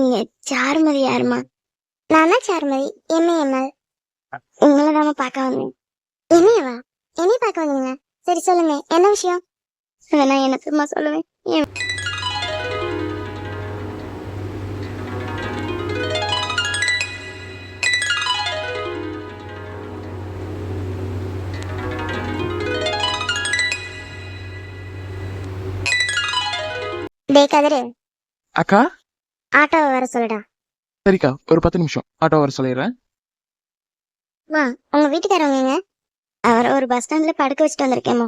இங்க சாருமதி யாருமா நான் தான் சாருமதி. எம்ஏஎம்எல் உங்களை தாம பார்க்க வந்தேன். என்னையவா? என்னைய பார்க்க வந்தீங்க சரி சொல்லுங்க. என்ன விஷயம்? வேணா என்ன சும்மா சொல்லுவேன்? டே கதிரு. அக்கா? ஆட்டோவை வர சொல்லுடா. சரிக்கா ஒரு பத்து நிமிஷம். ஆட்டோ வர சொல்லிடுறேன். மா உங்க வீட்டுக்காரவங்க எங்க? அவரை ஒரு பஸ் ஸ்டாண்ட்ல படுக்க வச்சுட்டு வந்திருக்கேம்மா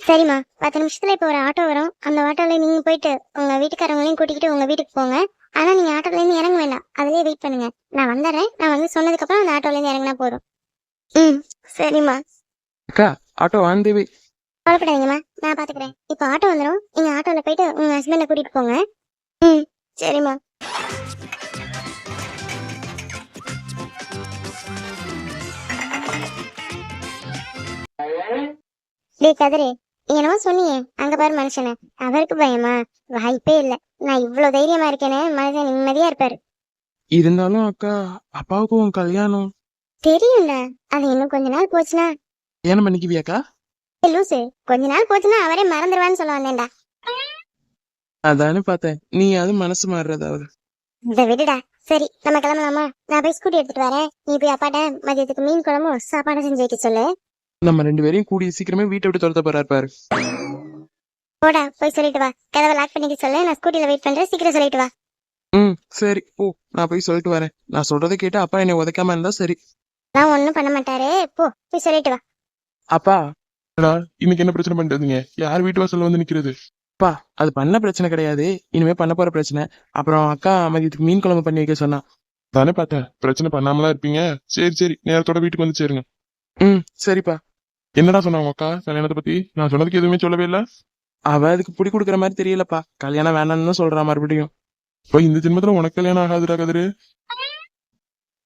சரிம்மா பத்து நிமிஷத்துல இப்போ ஒரு ஆட்டோ வரும். அந்த ஆட்டோல நீங்க போயிட்டு உங்க வீட்டுக்காரவங்களையும் கூட்டிக்கிட்டு உங்க வீட்டுக்கு போங்க. ஆனா நீங்க ஆட்டோல இருந்து இறங்க வேண்டாம். அதுலயே வெயிட் பண்ணுங்க. நான் வந்துடுறேன். நான் வந்து சொன்னதுக்கு அப்புறம் அந்த ஆட்டோல இருந்து இறங்கினா போதும். ம் சரிம்மா அக்கா ஆட்டோ ஆன் தேவி கவலைப்படாதீங்கம்மா நான் பாத்துக்கிறேன். இப்போ ஆட்டோ வந்துடும் நீங்க ஆட்டோல போயிட்டு உங்க ஹஸ்பண்ட கூட்டிட்டு போங்க. ம். சரிம்மா டேய் கதிரே நீ என்னமோ சொன்னியே அங்க பாரு மனுஷனை. அவருக்கு பயமா? வாய்ப்பே இல்ல. நான் இவ்வளவு தைரியமா இருக்கேனே மனுஷன் நிம்மதியா இருப்பாரு. இருந்தாலும் அக்கா அப்பாவுக்கும் உன் கல்யாணம். தெரியும்ல அது இன்னும் கொஞ்ச நாள் போச்சுன்னா. ஏன பண்ணிக்குவியாக்கா? ஏய் லூசு கொஞ்ச நாள் போச்சுன்னா அவரே மறந்துடுவான்னு சொல்ல வந்தேன்டா. அதானே பார்த்தேன். நீ அது மனசு மாறுறதாவது இதை விடுடா. சரி நம்ம கிளம்பலாமா? நான் போய் ஸ்கூட்டி எடுத்துட்டு வரேன். நீ போய் அப்பாட்ட மதியத்துக்கு மீன் குழம்பும் சாப்பாடும் செஞ்சு வைக்க சொல்லு. நம்ம ரெண்டு பேரையும் கூடிய சீக்கிரமே வீட்டை விட்டு துரத்த போறாரு பாரு. போடா போய் சொல்லிட்டு வா. கதவை லாக் பண்ணிக்க சொல்லு. நான் ஸ்கூட்டில வெயிட் பண்றேன். சீக்கிரம் சொல்லிட்டு வா. ம் சரி. ஓ நான் போய் சொல்லிட்டு வரேன். நான் சொல்றதை கேட்டு அப்பா என்னை உதைக்காம இருந்தா சரி. நான் ஒண்ணும் பண்ண மாட்டாரு. போ போய் சொல்லிட்டு வா. அப்பா. இன்னைக்கு என்ன பிரச்சனை பண்றதுங்க யார் வீட்டு வாசல்ல வந்து நிக்கிறது? அப்பா அது பண்ண பிரச்சனை கிடையாது. இனிமே பண்ண போற பிரச்சனை. அப்புறம் அக்கா மதியத்துக்கு மீன் குழம்பு பண்ணி வைக்க சொன்னா. தானே பார்த்தேன். பிரச்சனை பண்ணாமலா இருப்பீங்க. சரி சரி. நேரத்தோட வீட்டுக்கு வந்து சேருங்க. ம் சரிப்பா. என்னடா சொன்னாங்க அக்கா கல்யாணத்தை பத்தி? நான் சொன்னதுக்கு எதுவுமே சொல்லவே இல்ல. அவ அதுக்கு புடி கொடுக்குற மாதிரி தெரியலப்பா. கல்யாணம் வேணாம்னு தான் சொல்றா மறுபடியும். இப்போ இந்த ஜென்மத்துல உனக்கு கல்யாணம் ஆகாதுடா கதிரு?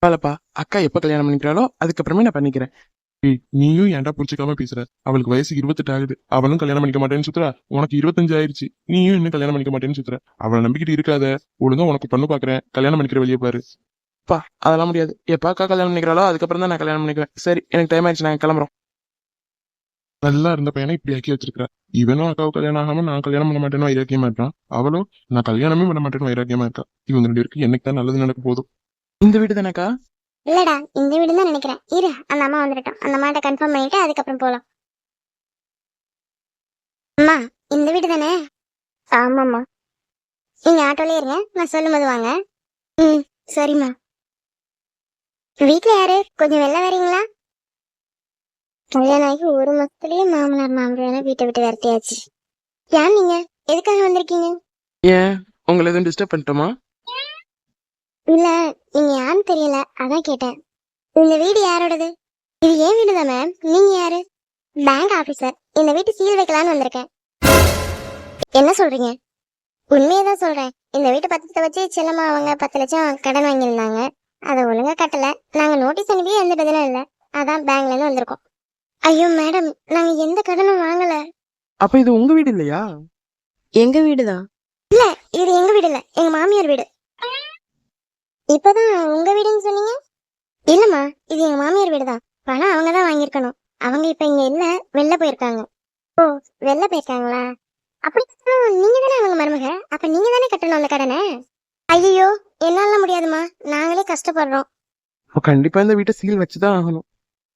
பரவாயில்லப்பா. அக்கா எப்ப கல்யாணம் பண்ணிக்கிறாளோ அதுக்கப்புறமே நான் பண்ணிக்கிறேன். ஏய், நீயும் ஏன்டா புடிச்சிக்காம பேசுற? அவளுக்கு வயசு இருபத்தெட்டு ஆகுது. அவளும் கல்யாணம் பண்ணிக்க மாட்டேன்னு சுத்துறா. உனக்கு இருபத்தஞ்சு ஆயிருச்சு. நீயும் இன்னும் கல்யாணம் பண்ணிக்க மாட்டேன்னு சுத்துற. அவளை நம்பிக்கிட்டு இருக்காத. ஒழுங்கா உனக்கு பண்ணு பாக்குறேன். கல்யாணம் பண்ணிக்கிற வெளியே பாரு. அப்பா அதெல்லாம் முடியாது. எப்ப அக்கா கல்யாணம் பண்ணிக்கிறாளோ அதுக்கப்புறம் தான் நான் கல்யாணம் பண்ணிக்குவேன். சரி எனக்கு டைம் ஆயிடுச்சு. நான் கிளம்புறோம். நல்லா இருந்த பையனை இப்படி ஆக்கி வச்சிருக்க இவனும் அக்காவுக்கு கல்யாணம் ஆகாம நான் கல்யாணம் பண்ண மாட்டேன்னு வைராக்கியமா இருக்கான். அவளும் நான் கல்யாணமே பண்ண மாட்டேன்னு வைராக்கியமா இருக்கா? இவங்க ரெண்டு பேருக்கு என்னைக்கு தான் நல்லது நடக்க போதும் இந்த வீடு தானேக்கா இல்லடா இந்த வீடு தான் நினைக்கிறேன். இரு அந்த அம்மா வந்துடட்டும் அந்த அம்மாட்ட கன்ஃபார்ம் பண்ணிட்டு அதுக்கப்புறம் போலாம். அம்மா இந்த வீடு தானே? ஆமாம்மா. நீங்க ஆட்டோலயே இருங்க நான் சொல்லும்போது வாங்க. ம் சரிம்மா. வீட்ல யாரு? கொஞ்சம் வெளில வரீங்களா? கல்யாணம் ஆகி ஒரு மாசத்துலயே மாமனார் மாமனார் வீட்டை விட்டு விரட்டியாச்சு. ஏன் நீங்க? எதுக்காக வந்திருக்கீங்க? ஏன்? உங்களை எதுவும் டிஸ்டர்ப் பண்ணிட்டோமா? இல்ல நீங்க யாருன்னு தெரியல அதான் கேட்டேன். இந்த வீடு யாரோடது? இது ஏன் வீடு தான் மேம் நீங்க யாரு? பேங்க் ஆபீசர் இந்த வீட்டு சீல் வைக்கலாம்னு வந்திருக்கேன். என்ன சொல்றீங்க? உண்மையதான் சொல்றேன். இந்த வீட்டு பத்திரத்தை வச்சு செல்லம்மா அவங்க பத்து லட்சம் கடன் வாங்கியிருந்தாங்க. அதை ஒழுங்கா கட்டல. நாங்க நோட்டீஸ் அனுப்பி எந்த பதிலும் இல்ல. அதான் பேங்க்ல இருந்து வந்திருக்கோம். ஐயோ மேடம் நாங்க எந்த கடனும் வாங்கல. அப்ப இது உங்க வீடு இல்லையா? எங்க வீடு தான் இல்ல இது எங்க வீடு இல்ல. எங்க மாமியார் வீடு. இப்பதான் உங்க வீடுன்னு சொன்னீங்க? இல்லம்மா இது எங்க மாமியார் வீடு தான் பணம் அவங்க தான் வாங்கியிருக்கணும். அவங்க இப்ப இங்க இல்ல வெளில போயிருக்காங்க. ஓ வெளில போயிருக்காங்களா? அப்படி நீங்க தானே அவங்க மருமக? அப்ப நீங்க தானே கட்டணும் அந்த கடனை? ஐயோ என்னால முடியாதுமா நாங்களே கஷ்டப்படுறோம். கண்டிப்பா இந்த வீட்டை சீல் வச்சுதான் ஆகணும்.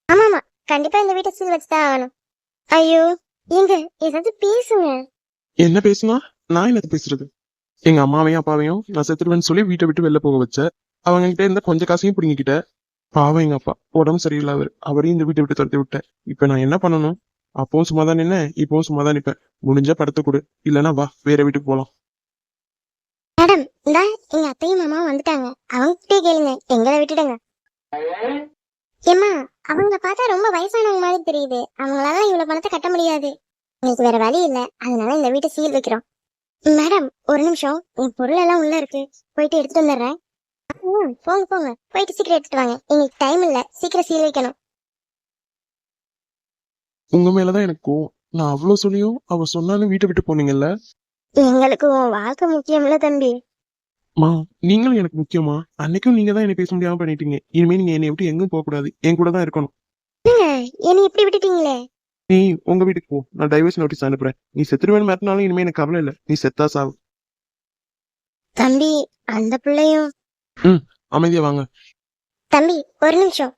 ஆமாமா கண்டிப்பா இந்த வீட்டை சீல் வச்சுதான் ஆகணும். ஐயோ எங்க ஏதாவது பேசுங்க. என்ன பேசுனா? நான் என்னது பேசுறது? எங்க அம்மாவையும் அப்பாவையும் நான் செத்துருவேன்னு சொல்லி வீட்டை விட்டு வெளில போக வச்ச அவங்க கிட்ட இருந்த கொஞ்சம் காசையும் பிடிங்கிக்கிட்ட. பாவம் எங்க அப்பா. உடம்பு சரியில்லை அவர். அவரையும் இந்த வீட்டை விட்டு துரத்தி விட்டேன். இப்ப நான் என்ன பண்ணணும்? அப்போ சும்மா தான் நின்ன இப்போ சும்மா தான் நிப்பேன். முடிஞ்சா படத்தை கொடு. இல்லைன்னா வா வேற வீட்டுக்கு போலாம். மேடம் இந்த எங்க அத்தையும் மாமா வந்துட்டாங்க. அவங்க கிட்டே கேளுங்க. எங்களை விட்டுடுங்க. ஏம்மா அவங்கள பார்த்தா ரொம்ப வயசானவங்க மாதிரி தெரியுது. அவங்களால இவ்வளவு பணத்தை கட்ட முடியாது. உங்களுக்கு வேற வழி இல்ல. அதனால இந்த வீட்டை சீல் வைக்கிறோம். மேடம் ஒரு நிமிஷம். என் பொருள் எல்லாம் உள்ள இருக்கு. போயிட்டு எடுத்துட்டு வந்துடுறேன். ம், போங்க போங்க. போயிட்டு சீக்கிரம் எடுத்துட்டு வாங்க. எங்களுக்கு டைம் இல்ல. சீக்கிரம் சீல் வைக்கணும். உங்க மேலதான் எனக்கு நான் அவ்வளவு சொல்லியும் அவ சொன்னாலும் வீட்டை விட்டு போனீங்கல்ல? எங்களுக்கு உன் வாழ்க்கை முக்கியம்ல தம்பி. மா நீங்களும் எனக்கு முக்கியமா? அன்னைக்கும் நீங்க தான் என்ன பேச முடியாம பண்ணிட்டீங்க. இனிமே நீங்க என்னை விட்டு எங்கும் போக கூடாது என் கூட தான் இருக்கணும். என்னை இப்படி விட்டுட்டீங்களே? நீ உங்க வீட்டுக்கு போ. நான் டைவர்ஸ் நோட்டீஸ் அனுப்புறேன். நீ செத்துருவேன் மிரட்டினாலும் இனிமே எனக்கு கவலை இல்ல. நீ செத்தா சாவு. தம்பி அந்த பிள்ளையும் அமைதியா வாங்க. தம்பி ஒரு நிமிஷம்.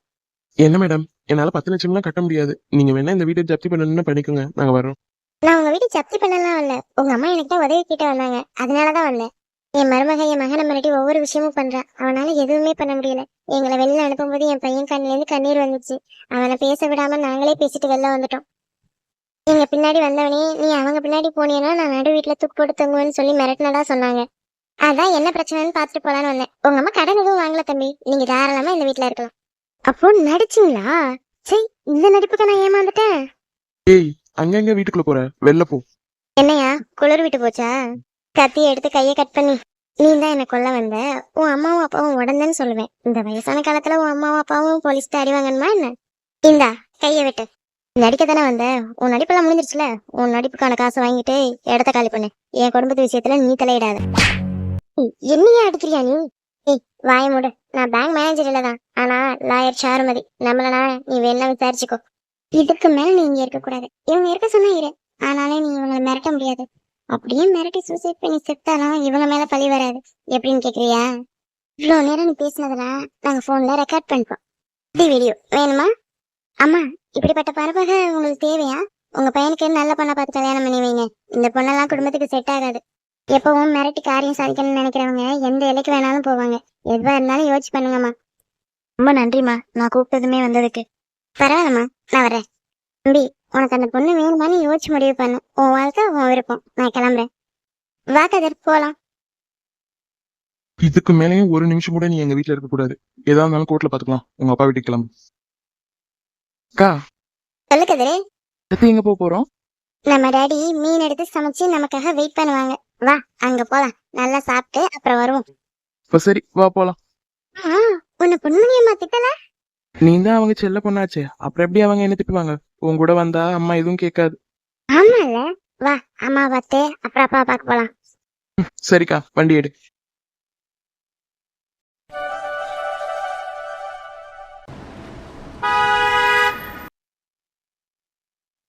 என்ன மேடம்? என்னால பத்து லட்சம்லாம் கட்ட முடியாது. நீங்க வேணா இந்த வீட்டை ஜப்தி பண்ணணும்னு பண்ணிக்கோங்க. நாங்க வரோம் நான் உங்க வீட்டு ஜப்தி பண்ணலாம் வரல உங்க அம்மா எனக்கு தான் உதவி கேட்டு வந்தாங்க. அதனாலதான் வந்தேன். என் மருமக என் மகனை மிரட்டி ஒவ்வொரு விஷயமும் பண்றான் அவனால எதுவுமே பண்ண முடியல. எங்களை வெளியில அனுப்பும்போது என் பையன் கண்ணுல இருந்து கண்ணீர் வந்துச்சு. அவனை பேச விடாம நாங்களே பேசிட்டு வெளில வந்துட்டோம். எங்க பின்னாடி வந்தவனே நீ அவங்க பின்னாடி போனீங்கன்னா நான் நடு வீட்டுல தூக்கு போட்டு தங்குவேன்னு சொல்லி மிரட்டினதா சொன்னாங்க. அதான் என்ன பிரச்சனைன்னு பாத்துட்டு போலான்னு வந்தேன். உங்க அம்மா கடன் எதுவும் வாங்கல தம்பி. நீங்க தாராளமா இந்த வீட்டுல இருக்கலாம். அப்போ நடிச்சீங்களா? சரி இந்த நடிப்புக்கு நான் ஏமாந்துட்டேன். ஏய் அங்கங்க வீட்டுக்குள்ள போற. வெளில போ. என்னையா குளிர் விட்டு போச்சா? கத்தி எடுத்து கையை கட் பண்ணி. நீ தான் என்ன கொல்ல வந்த. உன் அம்மாவும் அப்பாவும் உடந்தேன்னு சொல்லுவேன். இந்த வயசான காலத்துல உன் அம்மாவும் அப்பாவும் போலீஸ் அடி வாங்கணுமா என்ன? இந்தா கையை விட்டு. நடிக்க தானே வந்த? உன் நடிப்பெல்லாம் முடிஞ்சிருச்சுல? உன் நடிப்புக்கான காசை வாங்கிட்டு இடத்த காலி பண்ணு. என் குடும்பத்து விஷயத்துல நீ தலையிடாத. என்னையா அடிக்கிறியா நீ? வாய மூடு. நான் பேங்க் மேனேஜர் இல்லதான். ஆனா லாயர் சாருமதி. நம்மளனா நீ வேணா விசாரிச்சுக்கோ. இதுக்கு மேல நீ இங்க இருக்க கூடாது இவங்க இருக்க சொன்னா இரு. ஆனாலும் நீ இவங்களை மிரட்ட முடியாது. அப்படியே மிரட்டி சூசைட் பண்ணி செத்தாலும் இவங்க மேல பழி வராது. எப்படின்னு கேக்குறியா? இவ்வளோ நேரம் நீ பேசினதுல நாங்க போன்ல ரெக்கார்ட் பண்ணிப்போம். இது வீடியோ வேணுமா? அம்மா இப்படிப்பட்ட பரபக உங்களுக்கு தேவையா? உங்க பையனுக்கு நல்ல பொண்ணை பார்த்து கல்யாணம் பண்ணி வைங்க. இந்த பொண்ணெல்லாம் குடும்பத்துக்கு செட் ஆகாது. எப்பவும் மிரட்டி காரியம் சாதிக்கணும்னு நினைக்கிறவங்க எந்த இலைக்கு வேணாலும் போவாங்க. எதுவா இருந்தாலும் யோசிச்சு பண்ணுங்கம்மா. ரொம்ப நன்றிம்மா. நான் கூப்பிட்டதுமே வந்ததுக்கு. பரவாயில்லம்மா. நான் வரேன் தம்பி உனக்கு அந்த பொண்ணு வேணுமான்னு யோசிச்சு முடிவு பண்ணு. உன் வாழ்க்கை உன் விருப்பம். நான் கிளம்புறேன். வா கதிர். போலாம். இதுக்கு மேலேயும் ஒரு நிமிஷம் கூட நீ எங்க வீட்ல இருக்க கூடாது. ஏதா இருந்தாலும் கோர்ட்ல பாத்துக்கலாம். உங்க அப்பா வீட்டுக்கு கிளம்பு. அக்கா. சொல்லு கதிரே. அடுத்து எங்க போக போறோம்? நம்ம டாடி மீன் எடுத்து சமைச்சு நமக்காக வெயிட் பண்ணுவாங்க. வா அங்க போலாம். நல்லா சாப்பிட்டு அப்புறம் வருவோம். இப்ப சரி வா போலாம். உன்னை பொன்மணியம்மா திட்டல? நீ தான் அவங்க செல்ல பொண்ணாச்சே. அப்புறம் எப்படி அவங்க என்ன திட்டுவாங்க? உன் கூட வந்தா அம்மா எதுவும் கேட்காது. ஆமால வா அம்மா பார்த்து அப்புறம் அப்பா பார்க்க போலாம். சரிக்கா வண்டி எடு.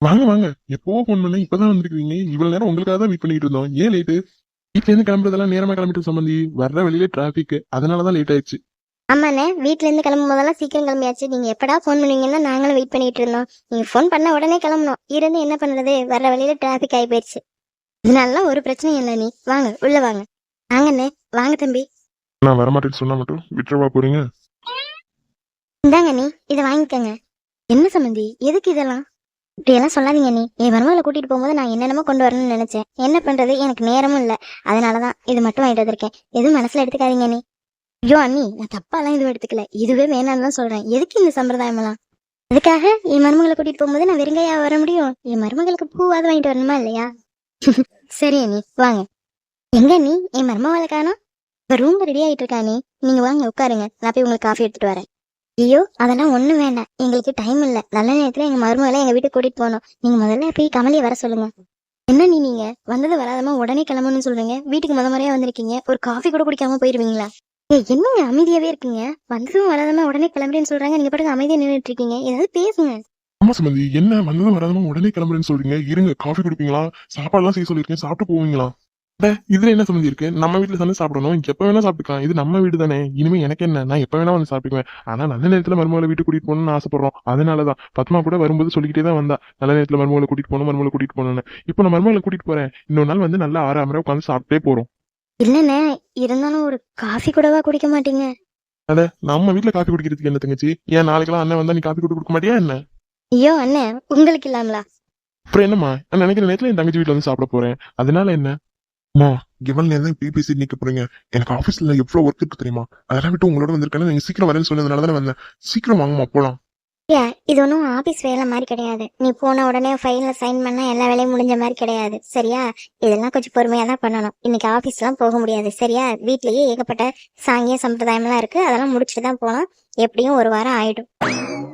வாங்க வாங்க. எப்போ ஃபோன் பண்ண இப்பதான் வந்திருக்கீங்க இவ்வளவு நேரம் உங்களுக்காக தான் வெயிட் பண்ணிட்டு இருந்தோம். ஏன் லேட்டு வீட்ல இருந்து கிளம்புறதெல்லாம் நேரமா கிளம்பிட்டு சம்பந்தி வர்ற வெளியில டிராபிக் அதனாலதான் லேட் ஆயிடுச்சு. ஆமாண்ணே வீட்ல இருந்து கிளம்பும் போதெல்லாம் சீக்கிரம் கிளம்பியாச்சு. நீங்க எப்படா ஃபோன் பண்ணுவீங்கன்னா நாங்களும் வெயிட் பண்ணிட்டு இருந்தோம். நீங்க ஃபோன் பண்ண உடனே கிளம்பணும். இருந்து என்ன பண்றது? வர்ற வழியில டிராபிக் ஆகி போயிடுச்சு. இதனாலலாம் ஒரு பிரச்சனையும் இல்லை நீ. வாங்க உள்ள வாங்க. வாங்கண்ணே வாங்க தம்பி. நான் வரமாட்டேன்னு சொன்னா மட்டும் விட்டுறவா போறீங்க? இந்தாங்க நீ இதை வாங்கிக்கோங்க. என்ன சம்மந்தி? எதுக்கு இதெல்லாம்? இப்படியெல்லாம் சொல்லாதீங்க நீ. என் மருமகளை கூட்டிட்டு போகும்போது நான் என்னென்னமோ கொண்டு வரணும்னு நினைச்சேன். என்ன பண்றது? எனக்கு நேரமும் இல்ல. அதனாலதான் இது மட்டும் வாங்கிட்டு வந்திருக்கேன். எதுவும் மனசுல எடுத்துக்காதீங்க நீ. ஐயோ அண்ணி நான் தப்பாலாம் எதுவும் எடுத்துக்கல. இதுவே வேணாம்னு தான் சொல்றேன். எதுக்கு இந்த சம்பிரதாயம் எல்லாம் அதுக்காக என் மருமகளை கூட்டிட்டு போகும்போது நான் வெறுங்கையா வர முடியும். என் மருமகளுக்கு பூவாவது வாங்கிட்டு வரணுமா இல்லையா? சரி அண்ணி வாங்க. எங்க நீ என் மருமகளை காணும்? இப்ப ரூம் ரெடி ஆயிட்டு இருக்கா நீ நீங்க வாங்க உட்காருங்க. நான் போய் உங்களுக்கு காஃபி எடுத்துட்டு வரேன். ஐயோ அதெல்லாம் ஒண்ணும் வேண்டாம். எங்களுக்கு டைம் இல்ல. நல்ல நேரத்துல எங்க மருமகளை எங்க வீட்டுக்கு கூட்டிட்டு போகணும். நீங்க முதல்ல போய் கமலியை வர சொல்லுங்க. என்ன நீ நீங்க? வந்தது வராதமா உடனே கிளம்பணும்னு சொல்றீங்க. வீட்டுக்கு முத முறையா வந்திருக்கீங்க. ஒரு காஃபி கூட குடிக்காம போயிருவீங்களா? ஏய் என்னங்க அமைதியாவே இருக்கீங்க? வந்ததும் வராதமா உடனே கிளம்புறேன்னு சொல்றாங்க. நீங்க பாட்டுக்கு அமைதியா நின்றுட்டு இருக்கீங்க ஏதாவது பேசுங்க. ஆமா சம்பந்தி என்ன? வந்ததும் வராதமா உடனே கிளம்புறேன்னு சொல்றீங்க. இருங்க காஃபி குடிப்பீங்களா? சாப்பாடுலாம் செய்ய சொல்லிருக்கேன் சாப்பிட்டு போவீங்களா? இதுல என்ன சம்பந்தி இருக்கு? நம்ம வீட்டுல தானே சாப்பிடணும். எப்ப வேணா சாப்பிட்டுக்கலாம். இது நம்ம வீடு தானே. இனிமே எனக்கு என்ன? நான் எப்ப வேணா வந்து சாப்பிட்டுக்குவேன். ஆனா நல்ல நேரத்துல மருமகளை வீட்டுக்கு கூட்டிட்டு போகணும்னு ஆசைப்படுறோம். அதனாலதான். பத்மா கூட வரும்போது சொல்லிக்கிட்டே தான் வந்தா. நல்ல நேரத்துல மருமகளை கூட்டிட்டு போகணும் மருமகளை கூட்டிட்டு போகணும்னு. இப்போ நான் மருமகளை கூட்டிட்டு போறேன். இன்னொரு நாள் வந்து நல்லா ஆறு அமர உட்காந்து சாப்பிட்டே போறோம். இல்லண்ணே இருந்தாலும் ஒரு காஃபி கூடவா குடிக்க மாட்டீங்க? அட நம்ம வீட்டுல காஃபி குடிக்கிறதுக்கு என்ன தங்கச்சி? ஏன் நாளைக்கெல்லாம் அண்ணன் வந்தா நீ காஃபி குடி கொடுக்க மாட்டியா என்ன? ஐயோ அண்ணே உங்களுக்கு இல்லாமலா? அப்புறம் என்னம்மா? நான் நினைக்கிற நேரத்துல என் தங்கச்சி வீட்டுல வந்து சாப்பிட போறேன். அதனால என்ன? அம்மா இவன் நேரம் இப்படி நிக்க போறீங்க. எனக்கு ஆபீஸ்ல எவ்வளவு ஒர்க் இருக்கு தெரியுமா? அதெல்லாம் விட்டு உங்களோட வந்திருக்கேன் நீங்க சீக்கிரம் வரேன்னு சொன்னதுனால தானே வந்தேன். சீக்கிரம் வாங்கம்மா போலாம். ஐயா இது ஒன்றும் ஆபீஸ் வேலை மாதிரி கிடையாது. நீ போன உடனே ஃபைல்ல சைன் பண்ணா எல்லா வேலையும் முடிஞ்ச மாதிரி கிடையாது. சரியா? இதெல்லாம் கொஞ்சம் பொறுமையா தான் பண்ணணும். இன்னைக்கு ஆபீஸ்லாம் போக முடியாது. சரியா? வீட்லயே ஏகப்பட்ட சாங்கிய சம்பிரதாயம்லாம் இருக்கு. அதெல்லாம் முடிச்சுட்டு தான் போனோம் எப்படியும் ஒரு வாரம் ஆயிடும்.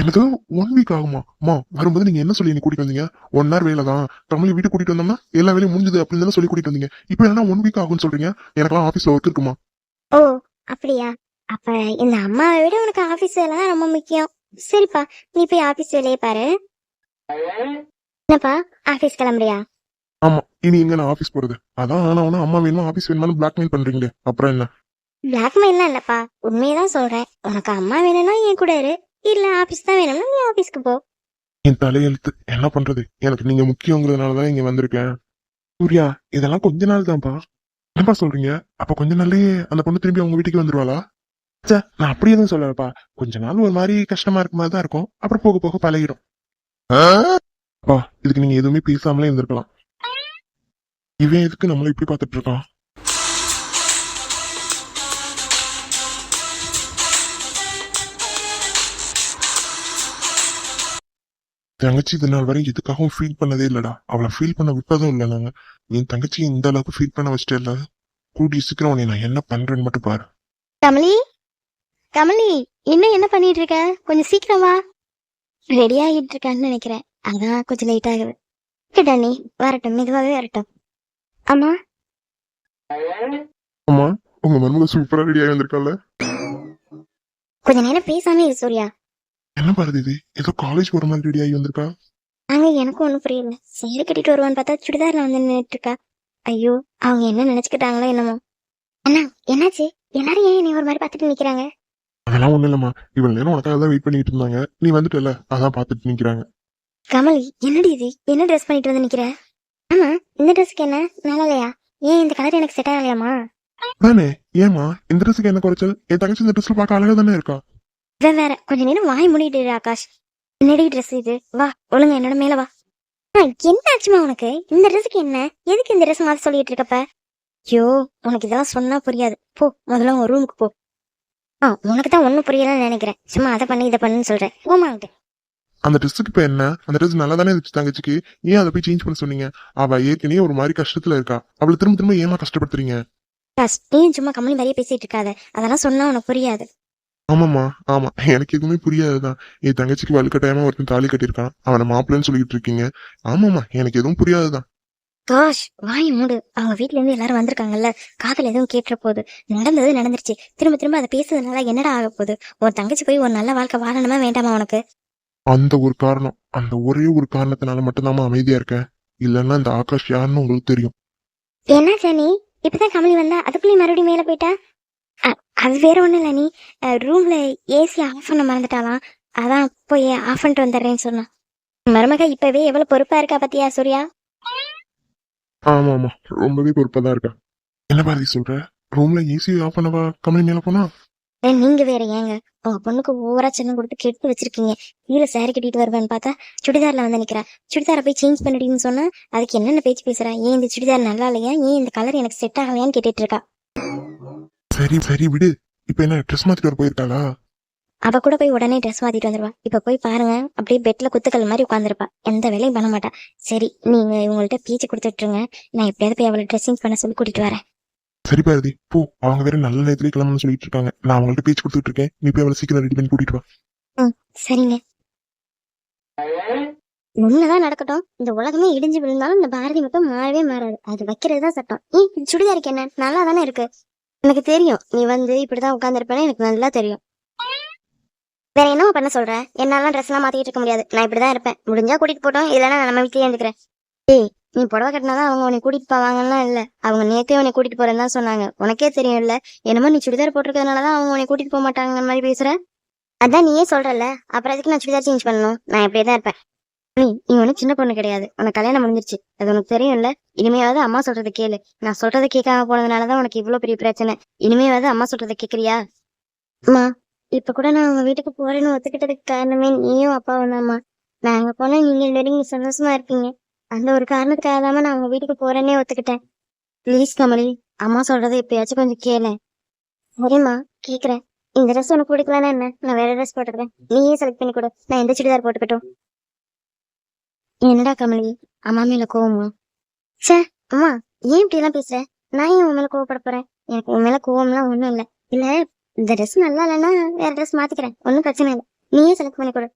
எனக்கு ஒன் வீக் ஆகுமா அம்மா வரும்போது நீங்க என்ன சொல்லி கூட்டிட்டு வந்தீங்க? ஒன் ஹவர் வேலை தான் தமிழ் வீட்டுக்கு கூட்டிட்டு வந்தோம்னா எல்லா வேலையும் முடிஞ்சது அப்படின்னு தானே சொல்லி கூட்டிட்டு வந்தீங்க. இப்போ என்ன ஒன் வீக் ஆகும்னு சொல்றீங்க. எனக்கெல்லாம் ஆபீஸ்ல ஒர்க் இருக்குமா? ஓ அப்படியா? அப்ப இந்த அம்மாவை விட உனக்கு ஆபீஸ் வேலை தான் ரொம்ப முக்கியம். சரிப்பா நீ போய் ஆபீஸ் வேலையை பாரு. என்னப்பா ஆபீஸ் கிளம்புறியா? ஆமா இனி எங்க நான் ஆபீஸ் போறது? அதான் ஆனா உன அம்மா வேணுமா ஆபீஸ் வேணுமான்னு பிளாக்மெயில் பண்றீங்களே அப்புறம் என்ன? பிளாக்மெயிலாம் இல்லப்பா உண்மையதான் சொல்றேன். உனக்கு அம்மா வேணும்னா என் கூட இரு. இல்ல ஆபீஸ் தான் வேணும்னா நீ ஆபீஸ்க்கு போ. என் தலையெழுத்து என்ன பண்றது? எனக்கு நீங்க முக்கியங்கிறதுனாலதான் இங்க வந்திருக்கேன். சூர்யா இதெல்லாம் கொஞ்ச நாள் தான்ப்பா. என்னப்பா சொல்றீங்க? அப்ப கொஞ்ச நாள்லயே அந்த பொண்ணு திரும்பி அவங்க வீட்டுக்கு வந்துருவாளா? ச்சே, நான் அப்படி எதுவும் சொல்லலப்பா. கொஞ்ச நாள் ஒரு மாதிரி கஷ்டமா இருக்க மாதிரி தான் இருக்கும். அப்புறம் போக போக பழகிடும். இதுக்கு நீங்க எதுவுமே பேசாமலே இருந்திருக்கலாம். இவன் எதுக்கு நம்மள இப்படி பார்த்துட்டு இருக்கான்? தங்கச்சி இது நாள் வரை எதுக்காகவும் ஃபீல் பண்ணதே இல்லடா. அவளை ஃபீல் பண்ண விட்டதும் இல்லை நாங்க என் தங்கச்சி இந்த அளவுக்கு ஃபீல் பண்ண வச்சுட்டே இல்ல கூடிய சீக்கிரம் உன்னை நான் என்ன பண்றேன்னு மட்டும் பாரு. கமலி? கமலி இன்னும் என்ன பண்ணிட்டு இருக்க? கொஞ்சம் சீக்கிரம் வா. ரெடி ஆகிட்டு இருக்கான்னு நினைக்கிறேன். அதான் கொஞ்சம் லேட் ஆகுது. கேட்டா நீ வரட்டும். மெதுவாகவே வரட்டும். அம்மா? அம்மா உங்க மருமக சூப்பரா ரெடியாகி வந்திருக்கால கொஞ்ச நேரம் பேசாம இரு சூர்யா. என்ன பாருது இது? ஏதோ காலேஜ் போற மாதிரி ரெடியாகி வந்திருக்கா? அங்க எனக்கும் ஒன்றும் புரியல. சேலை கட்டிட்டு வருவான்னு பார்த்தா சுடிதார்ல வந்து நின்றுட்டு இருக்கா ஐயோ அவங்க என்ன நினைச்சுக்கிட்டாங்களோ என்னமோ. அண்ணா என்னாச்சு? எல்லாரும் ஏன் என்னை ஒரு மாதிரி பார்த்துட்டு நிக்கிறாங்க? அதெல்லாம் ஒண்ணும் இல்லம்மா. இவ்வளவு நேரம் உனக்காக தான் வெயிட் பண்ணிட்டு இருந்தாங்க. நீ வந்துட்டல அதான் பார்த்துட்டு நிக்கிறாங்க. கமலி என்னடி இது? என்ன ட்ரெஸ் பண்ணிட்டு வந்து நிக்கிற? ஆமா இந்த ட்ரெஸ்க்கு என்ன? நல்லா இல்லையா? ஏன் இந்த கலர் எனக்கு செட் ஆகலையாமா தானே? ஏமா இந்த ட்ரெஸ்ஸுக்கு என்ன குறைச்சல்? என் தங்கச்சி இந்த ட்ரெஸ்ல பார்க்க அழகா தானே இருக்கா? இவன் வேற கொஞ்ச நேரம் வாய் மூடிட்டு ஆகாஷ். என்னடி ட்ரெஸ் இது? வா ஒழுங்கா என்னோட மேல வா. என்ன ஆச்சுமா உனக்கு? இந்த ட்ரெஸ்ஸுக்கு என்ன? எதுக்கு இந்த ட்ரெஸ் மாத்த சொல்லிட்டு இருக்கப்ப? ஐயோ உனக்கு இதெல்லாம் சொன்னா புரியாது. போ முதல்ல உன் ரூமுக்கு போ. ஆ உனக்கு தான் ஒன்றும் புரியலன்னு நினைக்கிறேன். சும்மா அதை பண்ணி இதை பண்ணுன்னு சொல்றேன். போமாங்கிட்டு அந்த ட்ரெஸ்ஸுக்கு இப்ப என்ன? அந்த ட்ரெஸ் நல்லா தானே இருந்துச்சு தங்கச்சிக்கு? ஏன் அதை போய் சேஞ்ச் பண்ண சொன்னீங்க? அவ ஏற்கனவே ஒரு மாதிரி கஷ்டத்துல இருக்கா. அவளை திரும்ப திரும்ப ஏமா கஷ்டப்படுத்துறீங்க? நீயும் சும்மா கம்மி மாதிரியே பேசிட்டு இருக்காத. அதெல்லாம் சொன்னா உனக்கு புரியாது. ஆமாம்மா ஆமா. எனக்கு எதுவுமே புரியாதுதான். என் தங்கச்சிக்கு வலுக்கட்டாயமா ஒருத்தன் தாலி கட்டியிருக்கான். அவனை மாப்பிள்ளைன்னு சொல்லிட்டு இருக்கீங்க. ஆமாம்மா எனக்கு எதுவும் புரியாதுதான். காஷ் வாய் மூடு. அவங்க வீட்ல இருந்து எல்லாரும் வந்திருக்காங்கல்ல. காதல் எதுவும் கேட்டுற போகுது நடந்தது நடந்துருச்சு. திரும்ப திரும்ப அதை பேசுறதுனால என்னடா ஆக போகுது உன் தங்கச்சி போய் ஒரு நல்ல வாழ்க்கை வாழணுமா வேண்டாமா உனக்கு? அந்த ஒரு காரணம். அந்த ஒரே ஒரு காரணத்தினால மட்டும்தாம்மா அமைதியா இருக்கேன் இல்லைன்னா இந்த ஆகாஷ் யாருன்னு உங்களுக்கு தெரியும். என்ன ஜனி? இப்பதான் கமலி வந்தா அதுக்குள்ளேயும் மறுபடியும் மேல போயிட்டா? அது வேற ஒண்ணும் இல்ல நீ ரூம்ல ஏசி ஆஃப் பண்ண மறந்துட்டாலாம். அதான் போய் ஆஃப் பண்ணிட்டு வந்துடுறேன்னு சொன்னான் மருமக இப்பவே எவ்வளவு பொறுப்பா இருக்கா பாத்தியா சூர்யா? ஆமா ஆமா ரொம்பவே பொறுப்பா இருக்கா. என்ன பாரதி சொல்ற? ரூம்ல ஏசி ஆஃப் பண்ணவா கம்பெனி மேல போனா? நீங்க வேற ஏங்க. உங்க பொண்ணுக்கு ஓவரா சின்ன கொடுத்து கெடுத்து வச்சிருக்கீங்க. கீழே சாரி கட்டிட்டு வருவேன்னு பார்த்தா சுடிதார்ல வந்து நிக்கிறா. சுடிதாரை போய் சேஞ்ச் பண்ணிடுன்னு சொன்னா அதுக்கு என்னென்ன பேச்சு பேசுறா? ஏன் இந்த சுடிதார் நல்லா இல்லையா? ஏன் இந்த கலர் எனக்கு செட் ஆகலையான்னு கேட்டுட்டு இருக்கா. சரி சரி விடு. இப்ப என்ன ட்ரெஸ் மாத்திட்டு வர போயிருக்காளா? அவ கூட போய் உடனே ட்ரெஸ் மாத்திட்டு வந்துருவா. இப்ப போய் பாருங்க அப்படியே பெட்ல குத்துக்கல் மாதிரி உட்காந்துருப்பா எந்த வேலையும் பண்ண மாட்டா. சரி நீங்க இவங்கள்ட்ட பேச்சு கொடுத்துட்டுருங்க நான் எப்படியாவது போய் அவளை ட்ரெஸ்ஸிங் பண்ண சொல்லி கூட்டிட்டு வரேன். சரி பாரதி போ. அவங்க வேற நல்ல நேரத்துல கிளம்பணும்னு சொல்லிட்டு இருக்காங்க நான் அவங்கள்ட்ட பேச்சு கொடுத்துட்டு இருக்கேன் நீ போய் அவளை சீக்கிரம் ரெடி பண்ணி கூட்டிட்டு வா. சரிங்க. உண்மைதான் நடக்கட்டும். இந்த உலகமே இடிஞ்சு விழுந்தாலும் இந்த பாரதி மட்டும் மாறவே மாறாது. அது வைக்கிறது தான் சட்டம் சுடிதாருக்கு என்ன? நல்லா தானே இருக்கு. எனக்கு தெரியும். நீ வந்து இப்படிதான் உட்காந்துருப்பேன்னு எனக்கு நல்லா தெரியும். வேற என்னவா பண்ண சொல்ற? என்னாலாம் ட்ரெஸ் எல்லாம் மாத்திட்டு இருக்க முடியாது. நான் இப்படிதான் இருப்பேன். முடிஞ்சா கூட்டிட்டு போட்டோம். இல்லைன்னா நம்ம வீட்லயே இருந்துக்கிறேன். ஏய் நீ புடவை கட்டினாதான் அவங்க உன்னை கூட்டிட்டு போவாங்கலாம் இல்ல. அவங்க நேத்தே உன்னை கூட்டிட்டு போறேன்னு தான் சொன்னாங்க. உனக்கே தெரியும் இல்ல என்னமோ நீ சுடிதார் போட்டிருக்கிறதுனாலதான் அவங்க உன்னை கூட்டிட்டு போக மாட்டாங்க மாதிரி பேசுற? அதான் நீயே சொல்றல அப்புறம் அதுக்கு நான் சுடிதார் சேஞ்ச் பண்ணணும்? நான் இப்படியே தான் இருப்பேன். நீ நீ ஒன்றும் சின்ன பொண்ணு கிடையாது. உனக்கு கல்யாணம் முடிஞ்சிருச்சு. அது உனக்கு தெரியும்ல? இனிமையாவது அம்மா சொல்றதை கேளு. நான் சொல்றதை கேட்காம போனதுனாலதான் உனக்கு இவ்வளவு பெரிய பிரச்சனை. இனிமையாவது அம்மா சொல்றதை கேக்குறியா? அம்மா இப்ப கூட நான் உங்க வீட்டுக்கு போறேன்னு ஒத்துக்கிட்டதுக்கு காரணமே நீயும் அப்பாவும் தான்மா. நான் அங்க போனா நீங்க ரெண்டு சந்தோஷமா இருப்பீங்க. அந்த ஒரு காரணத்துக்காக தான் நான் உங்க வீட்டுக்கு போறேன்னே ஒத்துக்கிட்டேன். ப்ளீஸ் கமலி அம்மா சொல்றதை எப்பயாச்சும் கொஞ்சம் கேளு. சரிம்மா கேக்குறேன். இந்த ட்ரெஸ் உனக்கு பிடிக்கலன்னா என்ன? நான் வேற ட்ரெஸ் போட்டுக்கிறேன். நீயே செலக்ட் பண்ணி கொடு நான் எந்த சுடிதார் போட்டுக்கட்டும். என்னடா கமலி? அம்மா மேல கோவமா? ச்சே அம்மா ஏன் இப்படி எல்லாம் பேசுற? நான் ஏன் உன் மேல கோவப்பட போறேன்? எனக்கு உன் மேல கோவம்லாம் ஒண்ணும் இல்ல. இல்ல இந்த ட்ரெஸ் நல்லா இல்லைன்னா வேற ட்ரெஸ் மாத்திக்கிறேன். ஒன்றும் பிரச்சனை இல்லை. நீயே செலக்ட் பண்ணி கொடு.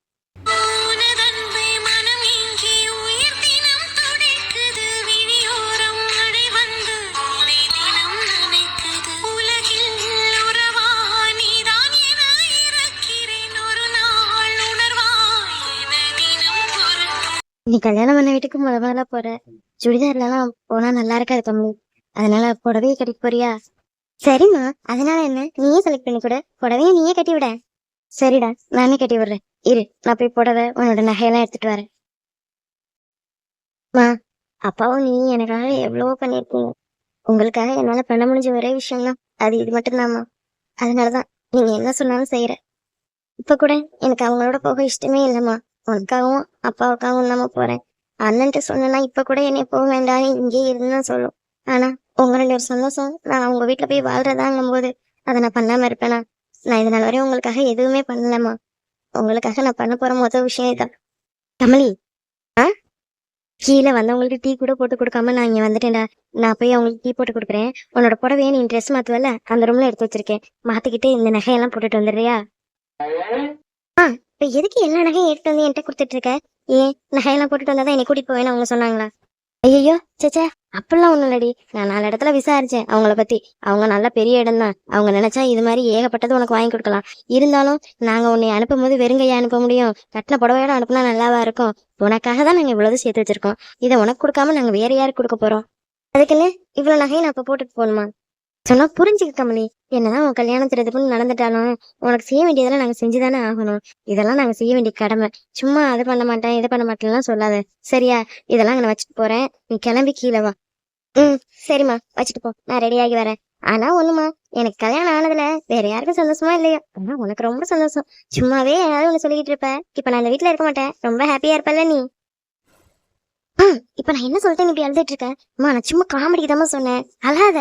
கல்யாணம் பண்ண வீட்டுக்கு முத முதல்ல போற. சுடிதார்லாம் போனா நல்லா இருக்காது தம்பி அதனால புடவையை கட்டி போறியா? சரிம்மா. அதனால என்ன? நீயே செலக்ட் பண்ணி கூட. புடவையை நீயே கட்டி விட. சரிடா. நானே கட்டி விடுறேன். இரு. நான் போய் புடவை உன்னோட நகையெல்லாம் எடுத்துட்டு வரேன். மா அப்பாவும் நீ எனக்காக எவ்வளவோ பண்ணியிருக்கீங்க. உங்களுக்காக என்னால பண்ண முடிஞ்ச ஒரே விஷயம் தான் அது இது மட்டும்தாம்மா. அதனாலதான் நீங்க என்ன சொன்னாலும் செய்யற. இப்ப கூட எனக்கு அவங்களோட போக இஷ்டமே இல்லைம்மா. உனக்காகவும் அப்பாவுக்காகவும் இல்லாம போறேன். அண்ணன்ட்டு சொன்னேன்னா இப்ப கூட என்னை போக வேண்டாம் இங்கேயே இருந்துதான் சொல்லும். ஆனா உங்க ரெண்டு ஒரு சந்தோஷம். நான் உங்க வீட்டுல போய் வாழ்றதாங்கும் போது அதை நான் பண்ணாம இருப்பேனா? நான் இது நாள் வரையும் உங்களுக்காக எதுவுமே பண்ணலம்மா. உங்களுக்காக நான் பண்ண போற மொதல் விஷயம் இதான். கமலி ஆ? கீழே வந்தவங்களுக்கு டீ கூட போட்டு கொடுக்காம நான் இங்க வந்துட்டேன்டா. நான் போய் அவங்களுக்கு டீ போட்டு கொடுக்குறேன். உன்னோட புடவையை நீ ட்ரெஸ் மாத்துவல அந்த ரூம்ல எடுத்து வச்சிருக்கேன். மாத்திக்கிட்டு இந்த நகையெல்லாம் போட்டுட்டு வந்துடுறியா? இப்ப எதுக்கு எல்லா நகையும் எடுத்து வந்து என்கிட்ட கொடுத்துட்டு இருக்க? ஏன்? நகையெல்லாம் போட்டுட்டு வந்தாதான் என்னை கூட்டிட்டு போவேன்னு அவங்க சொன்னாங்களா? ஐயோ சேச்சே அப்படிலாம் ஒண்ணும் இல்லடி. நான் நாலு இடத்துல விசாரிச்சேன் அவங்கள பத்தி. அவங்க நல்ல பெரிய இடம் தான் அவங்க நினைச்சா இது மாதிரி ஏகப்பட்டது உனக்கு வாங்கி கொடுக்கலாம். இருந்தாலும் நாங்க உன்னை அனுப்பும் போது வெறுங்கையா அனுப்ப முடியும். கட்டின புடவையோட அனுப்புனா நல்லாவா இருக்கும். உனக்காக தான் நாங்க இவ்வளவு சேர்த்து வச்சிருக்கோம். இதை உனக்கு கொடுக்காம நாங்க வேற யாருக்கு கொடுக்க போறோம்? அதுக்குன்னு இவ்வளவு நகையை நான் இப்ப போட்டுட்டு போகணுமா? சொன்னா புரிஞ்சுக்க கமலி என்னதான் உன் கல்யாணத்துல இது பண்ணி நடந்துட்டாலும் உனக்கு செய்ய வேண்டியதெல்லாம் நாங்க செஞ்சுதானே ஆகணும். இதெல்லாம் நாங்க செய்ய வேண்டிய கடமை. சும்மா அதை பண்ண மாட்டேன் இதை பண்ண மாட்டேன்லாம் சொல்லாத. சரியா? இதெல்லாம் நான் வச்சுட்டு போறேன். நீ கிளம்பி கீழே வா. ம் சரிம்மா. வச்சுட்டு போ. நான் ரெடி ஆகி வரேன். ஆனா ஒண்ணுமா எனக்கு கல்யாணம் ஆனதுல வேற யாருக்கும் சந்தோஷமா இல்லையா. ஆனா உனக்கு ரொம்ப சந்தோஷம். சும்மாவே ஏதாவது ஒண்ணு சொல்லிட்டு இருப்ப. இப்ப நான் இந்த வீட்டுல இருக்க மாட்டேன். ரொம்ப ஹாப்பியா இருப்பல்ல நீ. ஆ இப்ப நான் என்ன சொல்லிட்டேன் நீ இப்படி எழுதிட்டு இருக்க? அம்மா நான் சும்மா காமெடிக்கு தான் சொன்னேன். அழாத.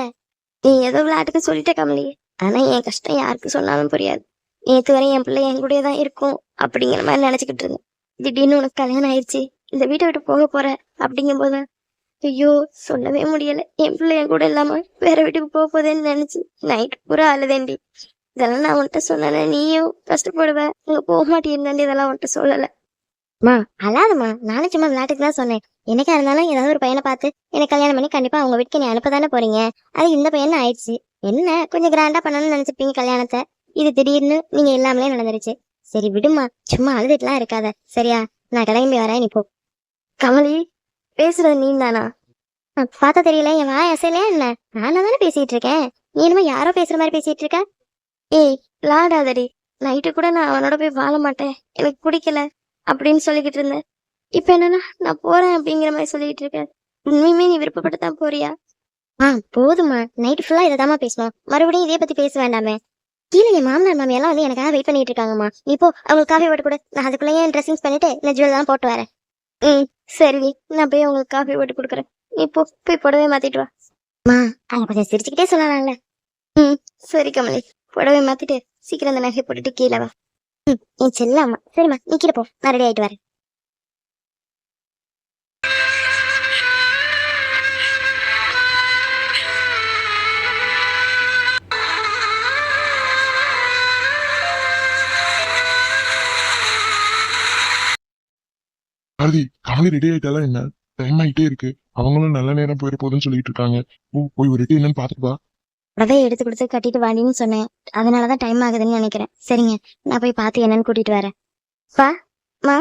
நீ ஏதோ விளையாட்டுக்கு சொல்லிட்ட கமலி. ஆனா என் கஷ்டம் யாருக்கு சொன்னாலும் புரியாது. நேற்று வரை என் பிள்ளை என் தான் இருக்கும் அப்படிங்கிற மாதிரி நினைச்சுக்கிட்டு இருந்தேன். திடீர்னு உனக்கு கல்யாணம் ஆயிடுச்சு. இந்த வீட்டை விட்டு போக போற அப்படிங்கும் போது ஐயோ சொல்லவே முடியல. என் பிள்ளை என் கூட இல்லாம வேற வீட்டுக்கு போக போதேன்னு நினைச்சு நைட் பூரா அழுதேண்டி இதெல்லாம் நான் உன்கிட்ட சொன்னேன் நீயும் கஷ்டப்படுவ. அங்க போக மாட்டேன் இதெல்லாம் உன்கிட்ட சொல்லல. மா அழாதம்மா. நானும் சும்மா விளையாட்டுக்கு தான் சொன்னேன். என்னைக்கா இருந்தாலும் ஏதாவது ஒரு பையனை பார்த்து எனக்கு கல்யாணம் பண்ணி கண்டிப்பா அவங்க வீட்டுக்கு நீ அனுப்ப தானே போறீங்க? அது இந்த பையன் ஆயிடுச்சு. என்ன? கொஞ்சம் கிராண்டா பண்ணணும்னு நினைச்சிருப்பீங்க கல்யாணத்தை. இது திடீர்னு நீங்க இல்லாமலே நடந்துருச்சு. சரி விடுமா சும்மா அழுதுட்டுலாம் இருக்காத. சரியா? நான் கிளம்பி வரேன் நீ போ. கமலி பேசுறது நீ தானா? பார்த்தா தெரியல. என் வாய் அசையிலே என்ன? நானும் தானே பேசிட்டு இருக்கேன். நீ என்னமோ யாரோ பேசுற மாதிரி பேசிட்டு இருக்க? ஏய் விளாடாதடி. நைட்டு கூட நான் அவனோட போய் வாழ மாட்டேன். எனக்கு பிடிக்கல. அப்படின்னு சொல்லிக்கிட்டு இருந்தேன். இப்போ என்னன்னா நான் போறேன் அப்படிங்கிற மாதிரி சொல்லிக்கிட்டு இருக்கேன். உண்மையுமே நீ விருப்பப்பட்டு தான் போறியா? ஆ போதுமா நைட் ஃபுல்லா இதை பேசணும். மறுபடியும் இதே பத்தி பேச வேண்டாமே. கீழே என் மாமனார் மாமி எல்லாம் வந்து எனக்காக வெயிட் பண்ணிட்டு இருக்காங்கம்மா. நீ போ அவங்களுக்கு காஃபி போட்டு கொடு. நான் அதுக்குள்ளேயே ட்ரெஸ்ஸிங்ஸ் பண்ணிட்டு இந்த ஜுவல்லாம் போட்டு வரேன். ம் சரி நான் போய் உங்களுக்கு காஃபி போட்டு கொடுக்குறேன். நீ போ போய் புடவை மாத்திட்டு வா. அம்மா அதை கொஞ்சம் சிரிச்சுக்கிட்டே சொல்லலாம்ல. ம் சரி கமலி. புடவை மாத்திட்டு சீக்கிரம் அந்த நகை போட்டுட்டு கீழே வா. ம் என் செல்லாமா சரிம்மா நீ கீழே போ. நான் ரெடி ஆயிட்டு வரேன். பாரதி கமலி ரெடி ஆயிட்டாலாம் என்ன? டைம் ஆயிட்டே இருக்கு. அவங்களும் நல்ல நேரம் போயிட போதுன்னு சொல்லிட்டு இருக்காங்க. ஓ போய் ஒரு என்னன்னு பாத்துட்டு புடவையை எடுத்து கொடுத்து கட்டிட்டு வாடின்னு சொன்னேன். அதனாலதான் டைம் ஆகுதுன்னு நினைக்கிறேன். சரிங்க. நான் போய் பார்த்து என்னன்னு கூட்டிட்டு வரேன். வா மா